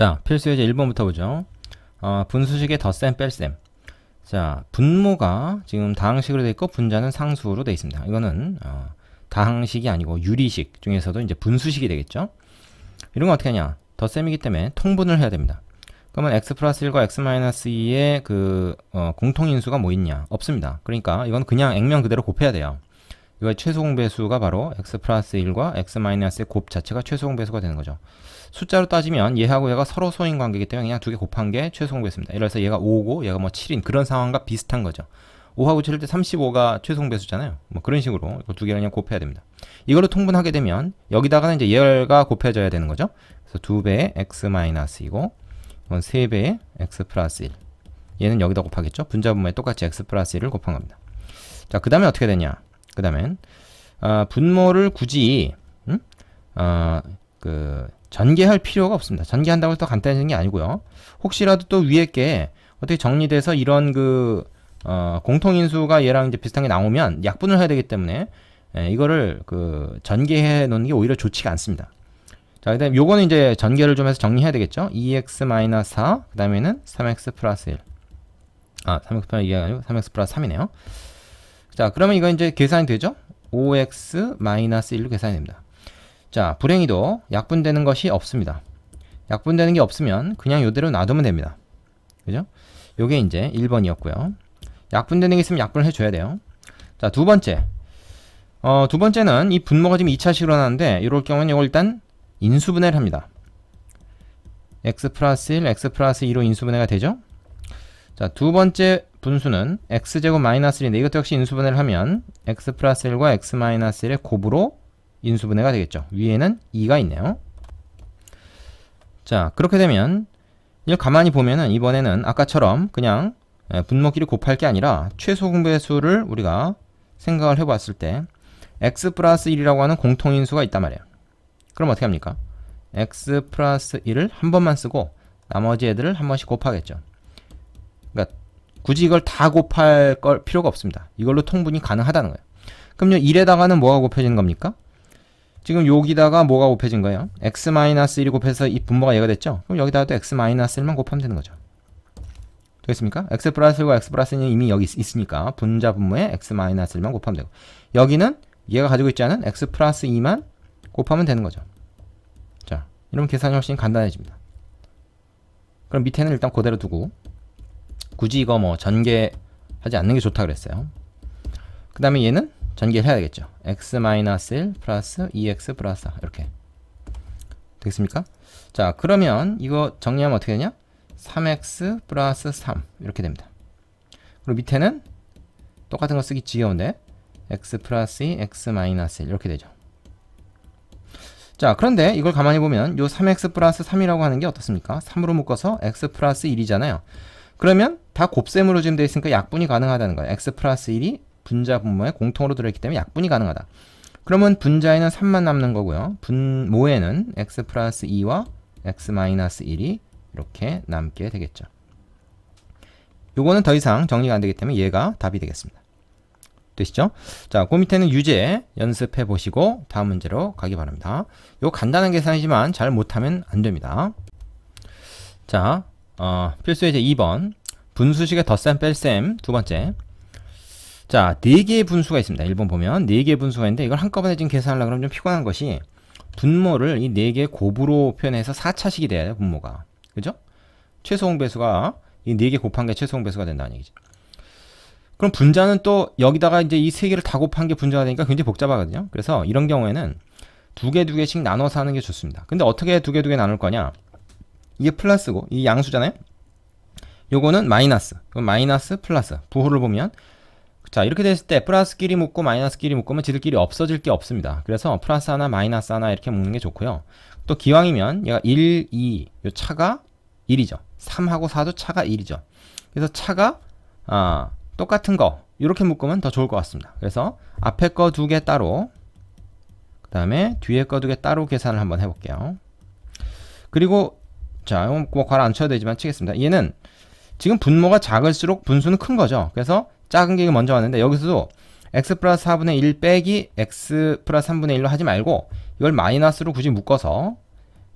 자, 필수 예제 1번부터 보죠. 어, 분수식의 덧셈, 뺄셈. 자, 분모가 지금 다항식으로 돼 있고 분자는 상수로 돼 있습니다. 이거는 어, 다항식이 아니고 유리식 중에서도 이제 분수식이 되겠죠. 이런 건 어떻게 하냐? 덧셈이기 때문에 통분을 해야 됩니다. 그러면 x 플러스 1과 x 마이너스 2의 그 어, 공통인수가 뭐 있냐? 없습니다. 그러니까 이건 그냥 액면 그대로 곱해야 돼요. 이거 최소 공배수가 바로 x 플러스 1과 x 마이너스의 곱 자체가 최소 공배수가 되는 거죠. 숫자로 따지면 얘하고 얘가 서로 소인 관계이기 때문에 그냥 두 개 곱한 게 최소 공배수입니다. 예를 들어서 얘가 5고 얘가 뭐 7인 그런 상황과 비슷한 거죠. 5하고 7일 때 35가 최소 공배수잖아요. 뭐 그런 식으로 두 개를 그냥 곱해야 됩니다. 이걸로 통분하게 되면 여기다가는 이제 얘가 곱해져야 되는 거죠. 그래서 두 배의 x 마이너스 이고 이건 세 배의 x 플러스 1. 얘는 여기다 곱하겠죠. 분자분모에 똑같이 x 플러스 1을 곱한 겁니다. 자, 그 다음에 어떻게 되냐? 그 다음엔 어, 분모를 굳이 음? 어, 그 전개할 필요가 없습니다. 전개한다고 해서 간단해지는 게 아니고요. 혹시라도 또 위에 게 어떻게 정리돼서 이런 그 어, 공통인수가 얘랑 이제 비슷한 게 나오면 약분을 해야 되기 때문에 예, 이거를 그 전개해 놓는 게 오히려 좋지가 않습니다. 자, 그다음 요거는 이제 전개를 좀 해서 정리해야 되겠죠. 2x 4, 그다음에는 3x 플러스 1. 아, 3x 플러스 2가 아니고 3x 플러스 3이네요. 자, 그러면 이거 이제 계산이 되죠? 5x 1로 계산이 됩니다. 자, 불행히도 약분되는 것이 없습니다. 약분되는 게 없으면 그냥 이대로 놔두면 됩니다. 그죠? 요게 이제 1번이었고요. 약분되는 게 있으면 약분을 해줘야 돼요. 자, 두 번째. 어, 두 번째는 이 분모가 지금 2차식으로 나는데 이럴 경우는 이걸 일단 인수분해를 합니다. x 플러스 1, x 플러스 2로 인수분해가 되죠? 자, 두 번째 분수는 x제곱 마이너스 1인데 이것도 역시 인수분해를 하면 x 플러스 1과 x 마이너스 1의 곱으로 인수분해가 되겠죠. 위에는 2가 있네요. 자, 그렇게 되면 이걸 가만히 보면은 이번에는 아까처럼 그냥 예, 분모끼리 곱할 게 아니라 최소 공배수를 우리가 생각을 해봤을 때 x 플러스 1이라고 하는 공통인수가 있단 말이에요. 그럼 어떻게 합니까? x 플러스 1을 한 번만 쓰고 나머지 애들을 한 번씩 곱하겠죠. 그러니까 굳이 이걸 다 곱할 걸 필요가 없습니다. 이걸로 통분이 가능하다는 거예요. 그럼요, 1에다가는 뭐가 곱해지는 겁니까? 지금 여기다가 뭐가 곱해진 거예요? x-1이 곱해서 이 분모가 얘가 됐죠? 그럼 여기다가도 x-1만 곱하면 되는 거죠. 되겠습니까? x 플러스 1과 x 플러스 1이 이미 여기 있, 으니까 분자 분모에 x-1만 곱하면 되고 여기는 얘가 가지고 있지 않은 x 플러스 2만 곱하면 되는 거죠. 자, 이러면 계산이 훨씬 간단해집니다. 그럼 밑에는 일단 그대로 두고 굳이 이거 뭐 전개하지 않는 게 좋다 그랬어요. 그 다음에 얘는 전개를 해야 되겠죠. x-1 플러스 2x 플러스 4 이렇게 되겠습니까? 자 그러면 이거 정리하면 어떻게 되냐? 3x 플러스 3 이렇게 됩니다. 그리고 밑에는 똑같은 거 쓰기 지겨운데 x 플러스 2, x 마이너스 1 이렇게 되죠. 자 그런데 이걸 가만히 보면 요 3x 플러스 3이라고 하는 게 어떻습니까? 3으로 묶어서 x 플러스 1이잖아요. 그러면 다 곱셈으로 지금 되어 있으니까 약분이 가능하다는 거예요. x 플러스 1이 분자 분모에 공통으로 들어있기 때문에 약분이 가능하다. 그러면 분자에는 3만 남는 거고요. 분모에는 x 플러스 2와 x 마이너스 1이 이렇게 남게 되겠죠. 요거는 더 이상 정리가 안 되기 때문에 얘가 답이 되겠습니다. 되시죠? 자, 그 밑에는 유제 연습해 보시고 다음 문제로 가기 바랍니다. 요 간단한 계산이지만 잘 못하면 안 됩니다. 자, 어, 필수 예제 2번 분수식의 덧셈 뺄셈 두 번째 자, 4개의 분수가 있습니다. 1번 보면 4개의 분수가 있는데 이걸 한꺼번에 지금 계산하려고 그러면 좀 피곤한 것이 분모를 이 4개의 곱으로 표현해서 4차식이 돼야 돼요, 분모가. 그죠? 최소 공배수가 이 4개 곱한 게 최소 공배수가 된다는 얘기죠. 그럼 분자는 또 여기다가 이제 이 세 개를 다 곱한 게 분자가 되니까 굉장히 복잡하거든요. 그래서 이런 경우에는 두 개 두 개씩 나눠서 하는 게 좋습니다. 근데 어떻게 두 개 두 개 나눌 거냐? 이게 플러스고 이 양수잖아요. 요거는 마이너스. 마이너스 플러스. 부호를 보면 자 이렇게 됐을 때 플러스끼리 묶고 마이너스끼리 묶으면 지들끼리 없어질 게 없습니다. 그래서 플러스 하나 마이너스 하나 이렇게 묶는 게 좋고요. 또 기왕이면 얘가 1, 2, 요 차가 1이죠. 3하고 4도 차가 1이죠. 그래서 차가 아, 똑같은 거 이렇게 묶으면 더 좋을 것 같습니다. 그래서 앞에 거 두 개 따로 그 다음에 뒤에 거 두 개 따로 계산을 한번 해볼게요. 그리고 자, 이건 뭐 괄호 안 쳐도 되지만 치겠습니다. 얘는 지금 분모가 작을수록 분수는 큰 거죠. 그래서 작은 게 먼저 왔는데 여기서도 x 플러스 4분의 1 빼기 x 플러스 3분의 1로 하지 말고 이걸 마이너스로 굳이 묶어서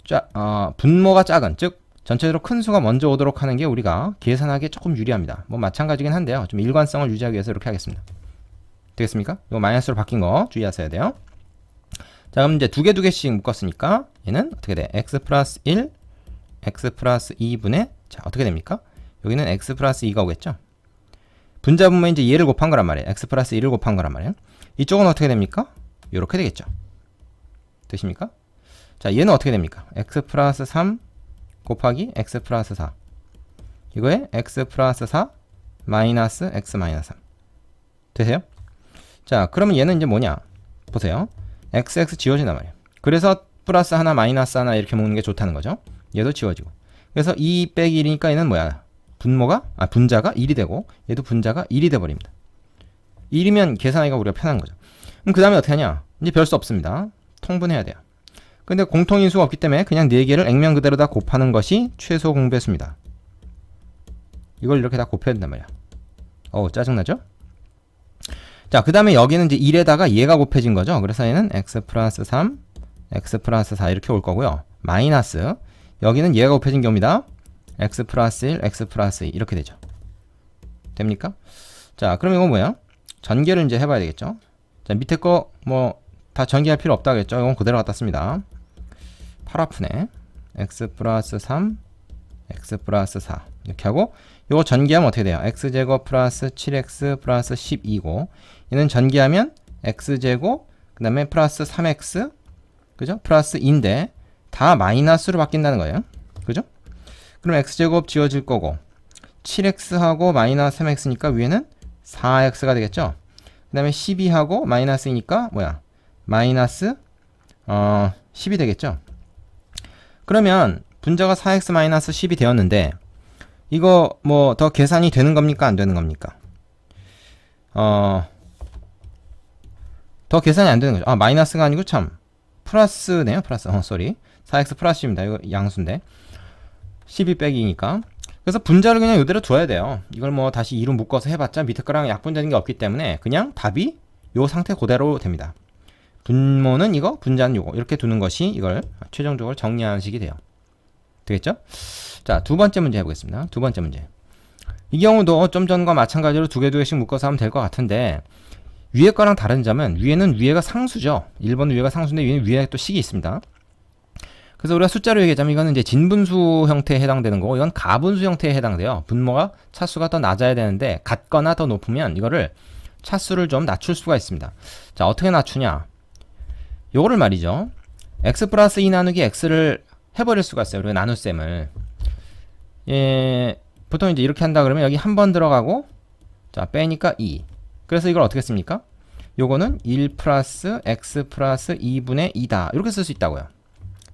짜, 어, 분모가 작은 즉 전체적으로 큰 수가 먼저 오도록 하는 게 우리가 계산하기에 조금 유리합니다. 뭐 마찬가지긴 한데요. 좀 일관성을 유지하기 위해서 이렇게 하겠습니다. 되겠습니까? 이거 마이너스로 바뀐 거 주의하셔야 돼요. 자, 그럼 이제 두 개 두 개씩 묶었으니까 얘는 어떻게 돼? x 플러스 1, x 플러스 2분의 자, 어떻게 됩니까? 여기는 x 플러스 2가 오겠죠? 분자분면 이제 얘를 곱한 거란 말이에요. x 플러스 1을 곱한 거란 말이에요. 이쪽은 어떻게 됩니까? 이렇게 되겠죠. 되십니까? 자, 얘는 어떻게 됩니까? x 플러스 3 곱하기 x 플러스 4 이거에 x 플러스 4 마이너스 x 마이너스 3 되세요? 자 그러면 얘는 이제 뭐냐 보세요 xx 지워진단 말이에요 그래서 플러스 하나 마이너스 하나 이렇게 먹는 게 좋다는 거죠 얘도 지워지고 그래서 2 빼기 1이니까 얘는 뭐야 분모가 아 분자가 1이 되고 얘도 분자가 1이 돼 버립니다 1이면 계산하기가 우리가 편한 거죠 그럼 그 다음에 어떻게 하냐 이제 별 수 없습니다 통분해야 돼요 근데 공통인수가 없기 때문에 그냥 4개를 액면 그대로 다 곱하는 것이 최소 공배수입니다. 이걸 이렇게 다 곱해야 된단 말이야. 어우, 짜증나죠? 자, 그 다음에 여기는 이제 1에다가 얘가 곱해진 거죠. 그래서 얘는 x 플러스 3, x 플러스 4 이렇게 올 거고요. 마이너스, 여기는 얘가 곱해진 겁니다. X 플러스 1, x 플러스 2 이렇게 되죠. 됩니까? 자, 그럼 이건 뭐야? 전개를 이제 해봐야 되겠죠. 자, 밑에 거 뭐 다 전개할 필요 없다겠죠. 이건 그대로 갖다 씁니다. 팔 아프네. x 플러스 3, x 플러스 4 이렇게 하고 이거 전개하면 어떻게 돼요? x제곱 플러스 7x 플러스 12고 얘는 전개하면 x제곱 그 다음에 플러스 3x 그죠? 플러스 2인데 다 마이너스로 바뀐다는 거예요. 그죠? 그럼 x제곱 지워질 거고 7x하고 마이너스 3x니까 위에는 4x가 되겠죠? 그 다음에 12하고 마이너스 2니까 뭐야? 마이너스 어 10이 되겠죠? 그러면 분자가 4x-10이 되었는데 이거 뭐 더 계산이 되는 겁니까 안 되는 겁니까? 어, 더 계산이 안 되는 거죠. 아, 마이너스가 아니고 참 플러스네요. 플러스. 어, 쏘리. 4x 플러스입니다. 이거 양수인데. 12 빼기니까. 그래서 분자를 그냥 이대로 둬야 돼요. 이걸 뭐 다시 2로 묶어서 해봤자 밑에 거랑 약분되는 게 없기 때문에 그냥 답이 요 상태 그대로 됩니다. 분모는 이거, 분자는 요거 이렇게 두는 것이 이걸 최종적으로 정리하는 식이 돼요. 되겠죠? 자, 두 번째 문제 해보겠습니다. 두 번째 문제. 이 경우도 좀 전과 마찬가지로 두 개 두 개씩 묶어서 하면 될 것 같은데 위에 거랑 다른 점은 위에는 위에가 상수죠. 1번은 위에가 상수인데 위에는 위에 또 식이 있습니다. 그래서 우리가 숫자로 얘기하자면 이거는 이제 진분수 형태에 해당되는 거고 이건 가분수 형태에 해당돼요. 분모가 차수가 더 낮아야 되는데 같거나 더 높으면 이거를 차수를 좀 낮출 수가 있습니다. 자, 어떻게 낮추냐? 요거를 말이죠. x 플러스 2 나누기 x를 해버릴 수가 있어요. 우리가 나눗셈을. 예, 보통 이제 이렇게 한다 그러면 여기 한 번 들어가고 자 빼니까 2 그래서 이걸 어떻게 씁니까? 요거는 1 플러스 x 플러스 2분의 2다 이렇게 쓸 수 있다고요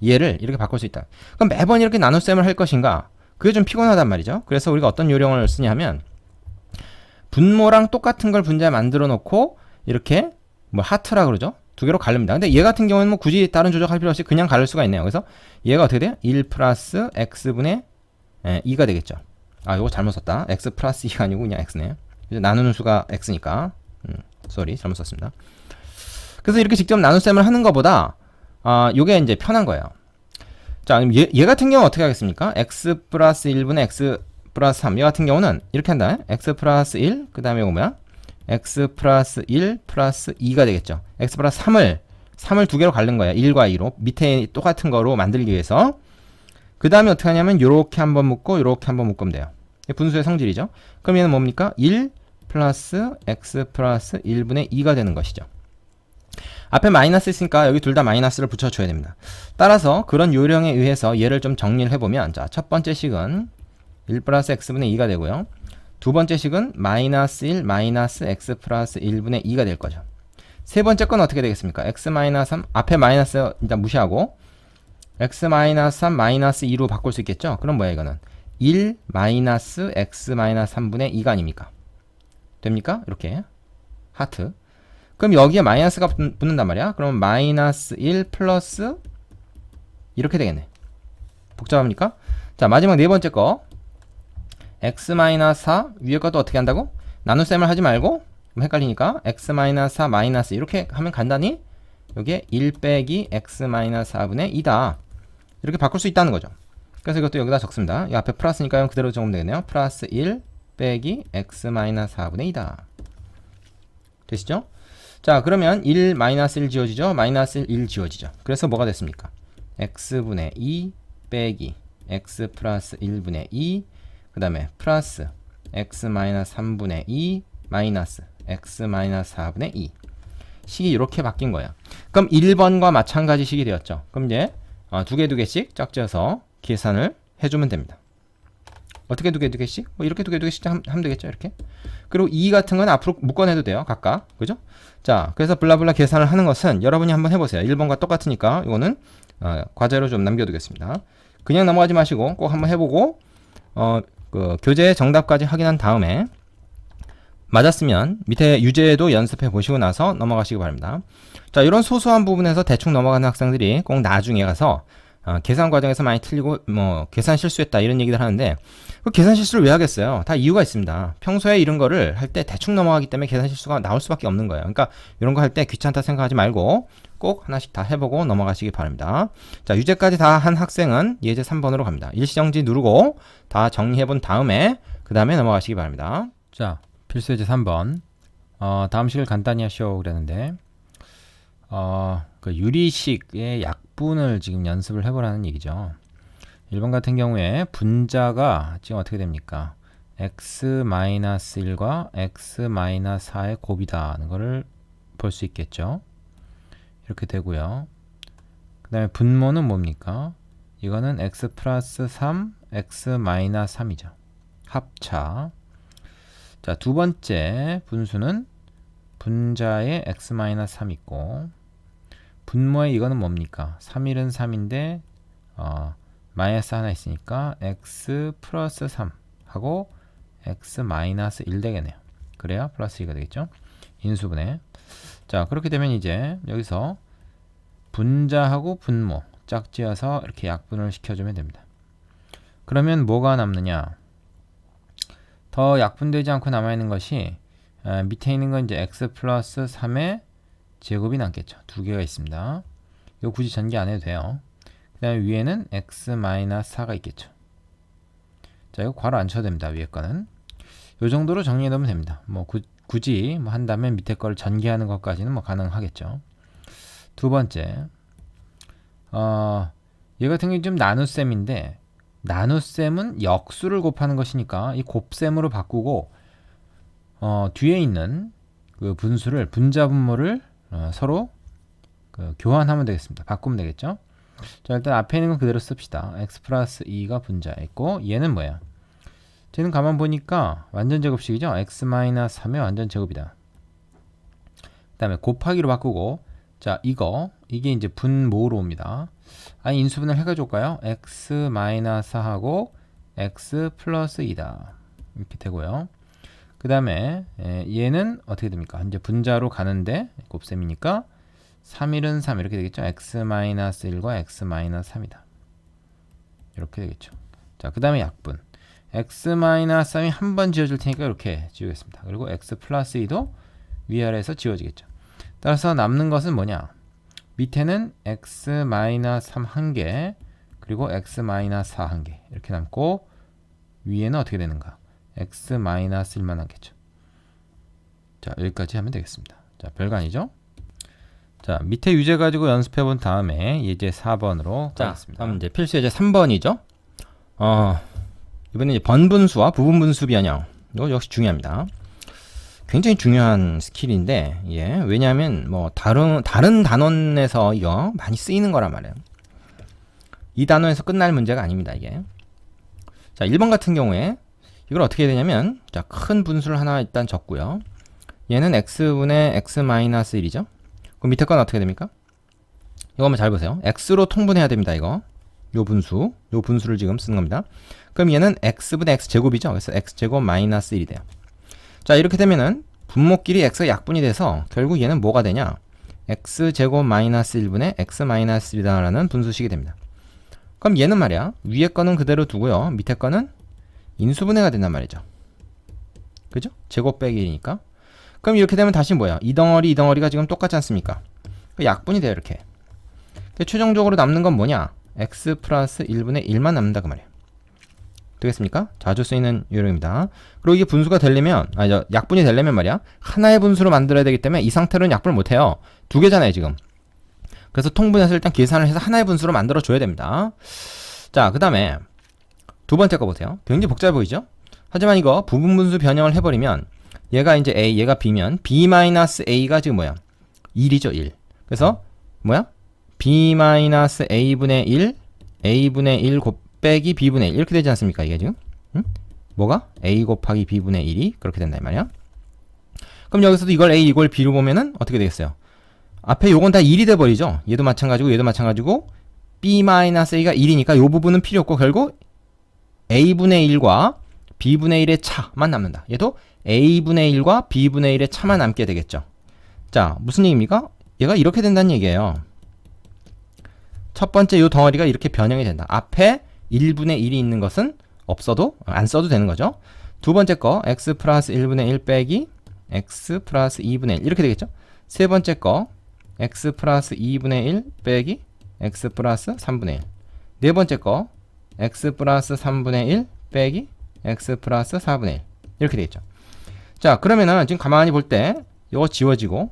얘를 이렇게 바꿀 수 있다 그럼 매번 이렇게 나눗셈을 할 것인가 그게 좀 피곤하단 말이죠 그래서 우리가 어떤 요령을 쓰냐면 분모랑 똑같은 걸 분자에 만들어 놓고 이렇게 뭐 하트라 그러죠 두 개로 가릅니다 근데 얘 같은 경우는 뭐 굳이 다른 조작할 필요 없이 그냥 가를 수가 있네요 그래서 얘가 어떻게 돼요? 1 플러스 x분의 예, 2가 되겠죠. 아, 요거 잘못 썼다. x 플러스 2가 아니고 그냥 x네요. 나누는 수가 x니까. 음, 쏘리. 잘못 썼습니다. 그래서 이렇게 직접 나눗셈을 하는 것보다 아, 요게 이제 편한 거예요. 자, 얘, 얘 같은 경우 어떻게 하겠습니까? x 플러스 1분의 x 플러스 3. 얘 같은 경우는 이렇게 한다. x 플러스 1, 그 다음에 뭐야? x 플러스 1 플러스 2가 되겠죠. x 플러스 3을 3을 두 개로 갈른 거야. 1과 2로. 밑에 똑같은 거로 만들기 위해서. 그 다음에 어떻게 하냐면 요렇게 한번 묶고 요렇게 한번 묶으면 돼요. 분수의 성질이죠. 그럼 얘는 뭡니까? 1 플러스 x 플러스 1분의 2가 되는 것이죠. 앞에 마이너스 있으니까 여기 둘 다 마이너스를 붙여줘야 됩니다. 따라서 그런 요령에 의해서 얘를 좀 정리를 해보면 자, 첫 번째 식은 1 플러스 x분의 2가 되고요. 두 번째 식은 마이너스 1 마이너스 x 플러스 1분의 2가 될 거죠. 세 번째 건 어떻게 되겠습니까? x 마이너스 3 앞에 마이너스 일단 무시하고 x 마이너스 3 마이너스 2로 바꿀 수 있겠죠? 그럼 뭐야 이거는 1 마이너스 x 마이너스 3분의 2가 아닙니까? 됩니까? 이렇게 하트 그럼 여기에 마이너스가 붙, 는단 말이야 그럼 마이너스 1 플러스 이렇게 되겠네 복잡합니까? 자 마지막 네 번째 거 x 마이너스 4 위에 것도 어떻게 한다고? 나눗셈을 하지 말고 헷갈리니까 x 마이너스 4 마이너스 이렇게 하면 간단히 여기에 1 빼기 x 마이너스 4분의 2다 이렇게 바꿀 수 있다는 거죠. 그래서 이것도 여기다 적습니다. 이 앞에 플러스니까 그대로 적으면 되겠네요. 플러스 1 빼기 x 마이너스 4분의 2다. 되시죠? 자, 그러면 1 마이너스 1 지워지죠? 마이너스 1 지워지죠? 그래서 뭐가 됐습니까? x분의 2 빼기 x 플러스 1분의 2, 그 다음에 플러스 x 마이너스 3분의 2 마이너스 x 마이너스 4분의 2. 식이 이렇게 바뀐 거예요. 그럼 1번과 마찬가지 식이 되었죠. 그럼 이제 어, 두개 두 개씩 짝지어서 계산을 해주면 됩니다. 어떻게 두 개 두 개씩? 뭐 이렇게 두 개 두 개씩 함- 하면 되겠죠, 이렇게. 그리고 2 같은 건 앞으로 묶어내도 돼요, 각각. 그죠? 자, 그래서 블라블라 계산을 하는 것은 여러분이 한번 해보세요. 1번과 똑같으니까 이거는 어, 과제로 좀 남겨두겠습니다. 그냥 넘어가지 마시고 꼭 한번 해보고 어, 그 교재 정답까지 확인한 다음에 맞았으면 밑에 유제도 연습해 보시고 나서 넘어가시기 바랍니다. 자, 이런 소소한 부분에서 대충 넘어가는 학생들이 꼭 나중에 가서 어, 계산 과정에서 많이 틀리고 뭐 계산 실수했다 이런 얘기들 하는데 그 계산 실수를 왜 하겠어요? 다 이유가 있습니다. 평소에 이런 거를 할 때 대충 넘어가기 때문에 계산 실수가 나올 수밖에 없는 거예요. 그러니까 이런 거 할 때 귀찮다 생각하지 말고 꼭 하나씩 다 해보고 넘어가시기 바랍니다. 자, 유제까지 다 한 학생은 예제 3번으로 갑니다. 일시정지 누르고 다 정리해 본 다음에 그 다음에 넘어가시기 바랍니다. 자, 필수 예제 3번. 어, 다음 식을 간단히 하시오 그랬는데 어, 그 유리식의 약 분을 지금 연습을 해보라는 얘기죠. 1번 같은 경우에 분자가 지금 어떻게 됩니까? x-1과 x-4의 곱이다는 거를 볼 수 있겠죠. 이렇게 되고요. 그 다음에 분모는 뭡니까? 이거는 x 플러스 3, x 마이너스 3이죠. 합차. 자, 두 번째 분수는 분자에 x 마이너스 3 있고 분모에 이거는 뭡니까? 3일은 3인데 어, 마이너스 하나 있으니까 x 플러스 3 하고 x 마이너스 1 되겠네요. 그래야 플러스 2가 되겠죠? 인수분해. 자, 그렇게 되면 이제 여기서 분자하고 분모 짝지어서 이렇게 약분을 시켜주면 됩니다. 그러면 뭐가 남느냐? 더 약분되지 않고 남아있는 것이 아, 밑에 있는 건 이제 x 플러스 3의 제곱이 남겠죠. 두 개가 있습니다. 이거 굳이 전개 안 해도 돼요. 그 다음에 위에는 x 마이너스 4가 있겠죠. 자, 이거 괄호 안 쳐도 됩니다. 위에 거는. 요 정도로 정리해 놓으면 됩니다. 뭐 구, 굳이 뭐 한다면 밑에 걸 전개하는 것까지는 뭐 가능하겠죠. 두 번째, 어, 얘 같은 경우 좀 나눗셈인데 나눗셈은 역수를 곱하는 것이니까 이 곱셈으로 바꾸고 어, 뒤에 있는 그 분수를 분자 분모를 어, 서로 그 교환하면 되겠습니다. 바꾸면 되겠죠. 자 일단 앞에 있는 건 그대로 씁시다. x 플러스 2가 분자 있고 얘는 뭐야? 쟤는 가만 보니까 완전 제곱식이죠. x 마이너스 3의 완전 제곱이다. 그 다음에 곱하기로 바꾸고 자 이거 이게 이제 분모로 옵니다. 아니 인수분해를 해가지고 올까요? x 마이너스 4하고 x 플러스 2다 이렇게 되고요. 그 다음에 얘는 어떻게 됩니까? 이제 분자로 가는데 곱셈이니까 3일은 3 이렇게 되겠죠. x 마이너스 1과 x 마이너스 3이다. 이렇게 되겠죠. 자, 그 다음에 약분. x 마이너스 3이 한 번 지워질 테니까 이렇게 지우겠습니다. 그리고 x 플러스 2도 위아래에서 지워지겠죠. 따라서 남는 것은 뭐냐? 밑에는 x 마이너스 3한 개, 그리고 x 마이너스 4한 개. 이렇게 남고 위에는 어떻게 되는가? X 마이너스 1만 하겠죠. 자, 여기까지 하면 되겠습니다. 자, 별거 아니죠? 자, 밑에 유제 가지고 연습해 본 다음에 예제 4번으로 자, 가겠습니다. 다음 이제 필수 예제 3번이죠. 어, 이번에 이제 번분수와 부분분수 변형. 이거 역시 중요합니다. 굉장히 중요한 스킬인데, 예. 왜냐하면 뭐 다른 다른 단원에서 이거 많이 쓰이는 거란 말이에요. 이 단원에서 끝날 문제가 아닙니다, 이게. 자, 1번 같은 경우에 이걸 어떻게 되냐면, 자, 큰 분수를 하나 일단 적고요. 얘는 x분의 x-1이죠. 그럼 밑에 건 어떻게 됩니까? 이거 한번 잘 보세요. x로 통분해야 됩니다, 이거. 요 분수, 요 분수를 지금 쓰는 겁니다. 그럼 얘는 x분의 x제곱이죠. 그래서 x제곱 마이너스 1이 돼요. 자, 이렇게 되면은 분모끼리 x가 약분이 돼서 결국 얘는 뭐가 되냐? x제곱 마이너스 1분의 x 마이너스 1이다라는 분수식이 됩니다. 그럼 얘는 말이야. 위에 거는 그대로 두고요. 밑에 거는 인수분해가 된단 말이죠. 그죠? 제곱 빼기 1이니까. 그럼 이렇게 되면 다시 뭐야? 이 덩어리 이 덩어리가 지금 똑같지 않습니까? 그 약분이 돼요, 이렇게. 최종적으로 남는 건 뭐냐? x 플러스 1분의 1만 남는다 그 말이에요. 되겠습니까? 자주 쓰이는 요령입니다. 그리고 이게 분수가 되려면 아니 저 약분이 되려면 말이야 하나의 분수로 만들어야 되기 때문에 이 상태로는 약분을 못 해요. 두 개잖아요 지금. 그래서 통분해서 일단 계산을 해서 하나의 분수로 만들어 줘야 됩니다. 자, 그 다음에 두 번째 거 보세요. 굉장히 복잡해 보이죠? 하지만 이거 부분 분수 변형을 해버리면 얘가 이제 a, 얘가 b면 b-a가 지금 뭐야? 1이죠, 1. 그래서 뭐야? b-a분의 1, a분의 1 곱 빼기 b분의 1 이렇게 되지 않습니까? 이게 지금? 응? 뭐가? a 곱하기 b분의 1이 그렇게 된다 이 말이야. 그럼 여기서도 이걸 a 이걸 b로 보면은 어떻게 되겠어요? 앞에 요건 다 1이 돼 버리죠. 얘도 마찬가지고 얘도 마찬가지고 b-a가 1이니까 요 부분은 필요 없고 결국 a분의 1과 b분의 1의 차만 남는다. 얘도 a분의 1과 b분의 1의 차만 남게 되겠죠. 자, 무슨 얘기입니까? 얘가 이렇게 된다는 얘기예요. 첫 번째 요 덩어리가 이렇게 변형이 된다. 앞에 1분의 1이 있는 것은 없어도 안 써도 되는 거죠. 두 번째 거 x 플러스 1분의 1 빼기 x 플러스 2분의 1 이렇게 되겠죠. 세 번째 거 x 플러스 2분의 1 빼기 x 플러스 3분의 1. 네 번째 거 x 플러스 3분의 1 빼기 x 플러스 4분의 1 이렇게 되겠죠. 자 그러면은 지금 가만히 볼 때 이거 지워지고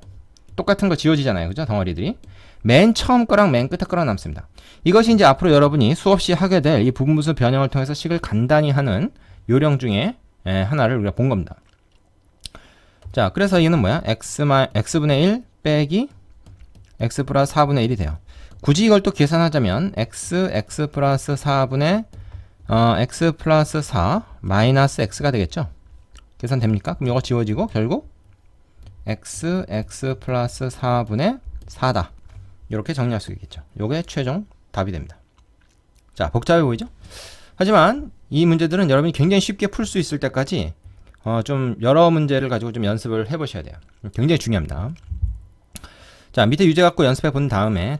똑같은 거 지워지잖아요. 그죠? 덩어리들이. 맨 처음 거랑 맨 끝에 거랑 남습니다. 이것이 이제 앞으로 여러분이 수없이 하게 될 이 부분분수 변형을 통해서 식을 간단히 하는 요령 중에 에, 하나를 우리가 본 겁니다. 자, 그래서 얘는 뭐야? x 마, x분의 1 빼기 x 플러스 4분의 1이 돼요. 굳이 이걸 또 계산하자면 x, x 플러스 4분의 어, x 플러스 4 마이너스 x가 되겠죠? 계산됩니까? 그럼 이거 지워지고 결국 x, x 플러스 4분의 4다. 이렇게 정리할 수 있겠죠. 요게 최종 답이 됩니다. 자, 복잡해 보이죠? 하지만 이 문제들은 여러분이 굉장히 쉽게 풀 수 있을 때까지 어, 좀 여러 문제를 가지고 좀 연습을 해보셔야 돼요. 굉장히 중요합니다. 자, 밑에 유제 갖고 연습해 본 다음에